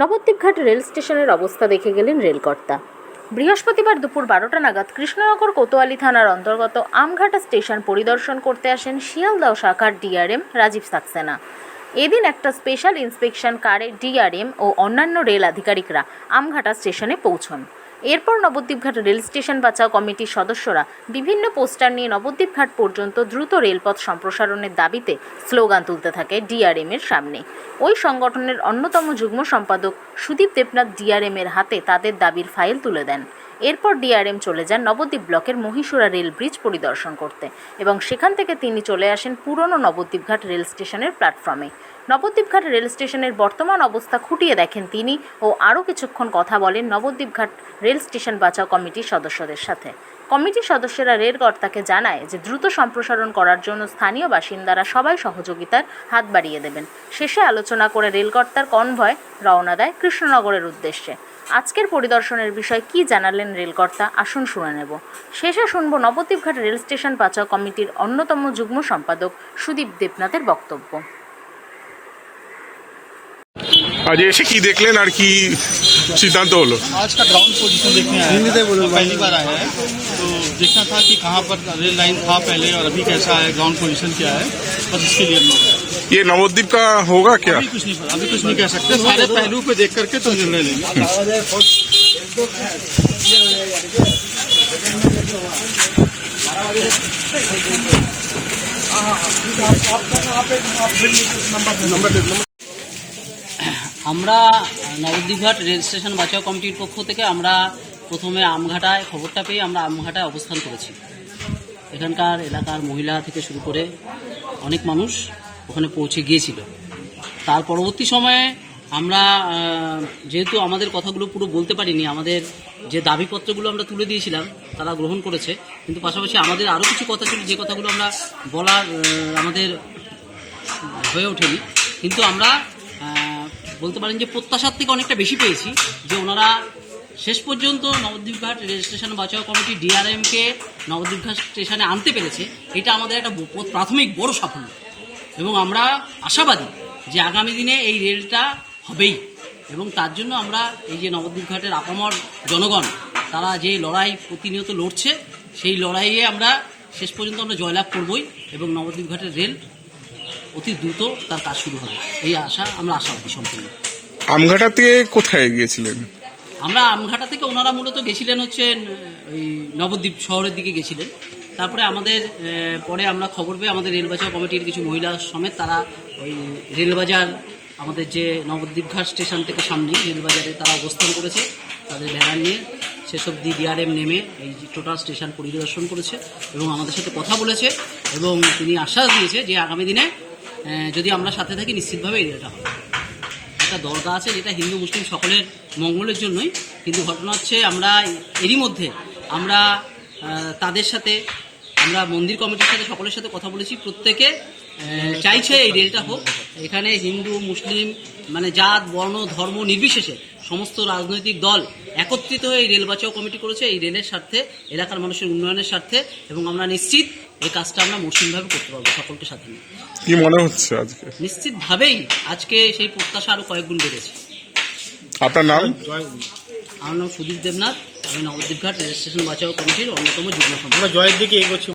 নবদ্বীপঘাট rail স্টেশনের অবস্থা দেখে গেলেন রেলকর্তা। বৃহস্পতিবার দুপুর বারোটা নাগাদ কৃষ্ণনগর কোতোয়ালি থানার অন্তর্গত আমঘাটা স্টেশন পরিদর্শন করতে আসেন শিয়ালদাও শাখার ডিআরএম রাজীব সাক্সেনা। এদিন একটা স্পেশাল ইন্সপেকশন কারে ডিআরএম ও অন্যান্য রেল আধিকারিকরা আমঘাটা স্টেশনে পৌঁছন। এরপর নবদ্বীপঘাট রেল স্টেশন বাঁচাও কমিটির সদস্যরা বিভিন্ন পোস্টার নিয়ে নবদ্বীপঘাট পর্যন্ত দ্রুত রেলপথ সম্প্রসারণের দাবিতে স্লোগান তুলতে থাকে ডিআরএম এর সামনে। ওই সংগঠনের অন্যতম যুগ্ম সম্পাদক সুদীপ দেবনাথ ডিআরএম এর হাতে তাদের দাবির ফাইল তুলে দেন। এরপর ডিআরএম চলে যান নবদ্বীপ ব্লকের মহীশূরা রেল ব্রিজ পরিদর্শন করতে এবং সেখান থেকে তিনি চলে আসেন পুরনো নবদ্বীপঘাট রেল স্টেশনের প্ল্যাটফর্মে। নবদ্বীপঘাট রেল স্টেশনের বর্তমান অবস্থা খুঁটিয়ে দেখেন তিনি ও আরও কিছুক্ষণ কথা বলেন নবদ্বীপঘাট রেল স্টেশন বাঁচাও কমিটির সদস্যদের সাথে। কমিটির সদস্যরা রেলকর্তাকে জানায় যে, দ্রুত সম্প্রসারণ করার জন্য স্থানীয় বাসিন্দারা সবাই সহযোগিতার হাত বাড়িয়ে দেবেন। শেষে আলোচনা করে রেলকর্তার কনভয় রওনা দেয় কৃষ্ণনগরের উদ্দেশ্যে। আজকের পরিদর্শনের বিষয় কি জানালেন রেলকর্তা? আসুন শুনে নেব। শেষে শুনব নবদ্বীপঘাট রেল স্টেশন পাচাও কমিটির অন্যতম যুগ্ম সম্পাদক সুদীপ দেবনাথের বক্তব্য। আজ এসে কি দেখলেন আর কি সিদ্ধান্ত হলো आज का ग्राउंड पोजीशन देखने आए हैं तो पहली बार आए हैं तो देखना था कि कहाँ पर रेल लाइन था पहले और अभी कैसा है ग्राउंड पोजीशन क्या है बस इसके लिए हम लोग आए हैं। ये नवद्वीप का होगा क्या अभी कुछ नहीं पता अभी कुछ नहीं कह सकते सारे पहलू को देख करके तो निर्णय लेंगे আমরা নবদ্বীপঘাট রেল স্টেশন বাঁচাও কমিটির পক্ষ থেকে আমরা প্রথমে আমঘাটায় খবরটা পেয়ে আমরা আমঘাটায় অবস্থান করেছি। এখানকার এলাকার মহিলা থেকে শুরু করে অনেক মানুষ ওখানে পৌঁছে গিয়েছিল। তার পরবর্তী সময়ে আমরা যেহেতু আমাদের কথাগুলো পুরো বলতে পারিনি, আমাদের যে দাবিপত্রগুলো আমরা তুলে দিয়েছিলাম, তারা গ্রহণ করেছে। কিন্তু পাশাপাশি আমাদের আরও কিছু কথা ছিল, যে কথাগুলো আমরা বলার আমাদের হয়ে ওঠেনি। কিন্তু আমরা বলতে পারেন যে প্রত্যাশার থেকে অনেকটা বেশি পেয়েছি যে ওনারা শেষ পর্যন্ত নবদ্বীপঘাট রেল স্টেশন বাঁচাও কমিটি ডিআরএমকে নবদ্বীপ ঘাট স্টেশনে আনতে পেরেছে, এটা আমাদের একটা প্রাথমিক বড় সাফল্য। এবং আমরা আশাবাদী যে আগামী দিনে এই রেলটা হবেই। এবং তার জন্য আমরা এই যে নবদ্বীপ ঘাটের আপামর জনগণ, তারা যে লড়াই প্রতিনিয়ত লড়ছে, সেই লড়াইয়ে আমরা শেষ পর্যন্ত আমরা জয়লাভ করবই এবং নবদ্বীপ ঘাটের রেল অতি দ্রুত তার কাজ শুরু হবে। এই আশা আমরা আশাবাদী সম্পূর্ণ। আমঘাটা থেকে কোথায় গিয়েছিলেন? আমরা আমঘাটা থেকে ওনারা মূলত গেছিলেন হচ্ছে ওই নবদ্বীপ শহরের দিকে গেছিলেন। তারপরে আমাদের পরে আমরা খবর পেয়ে আমাদের রেলবাজার কমিটির কিছু মহিলা সমেত তারা ওই রেলবাজার আমাদের যে নবদ্বীপ ঘাট স্টেশন থেকে সামনে রেলবাজারে তারা অবস্থান করেছে। তাদের ভ্যান নিয়ে সেসব দি ডিআরএম নেমে এই টোটাল স্টেশন পরিদর্শন করেছে এবং আমাদের সাথে কথা বলেছে এবং তিনি আশ্বাস দিয়েছে যে আগামী দিনে যদি আমরা সাথে থাকি, নিশ্চিতভাবে এই রেলটা হবে। একটা দরগা আছে যেটা হিন্দু, মুসলিম সকলের মঙ্গলের জন্যই। কিন্তু ঘটনা হচ্ছে, আমরা এরই মধ্যে আমরা তাদের সাথে আমরা মন্দির কমিটির সাথে সকলের সাথে কথা বলেছি। প্রত্যেকে চাইছে এই রেলটা হোক। এখানে হিন্দু মুসলিম মানে জাত বর্ণ ধর্ম নির্বিশেষে সমস্ত রাজনৈতিক দল একত্রিত হয়ে এই রেল বাঁচাও কমিটি করেছে। এই রেলের স্বার্থে এলাকার মানুষের উন্নয়নের স্বার্থে এবং আমরা নিশ্চিত এই কাজটা আমরা মসৃণভাবে করতে পারব সকলকে সাথে নিয়ে। কি মনে হচ্ছে আজকে? নিশ্চিতভাবেই আজকে সেই প্রত্যাশা আরও কয়েক গুণ বেড়েছে। আপনার নাম? আমার নাম সুদীপ দেবনাথ। আমি নবদ্বীপঘাট রেল স্টেশন বাঁচাও কমিটির অন্যতম যুগ্ম সম্পাদক। জয়ের দিকে এগোচ্ছি।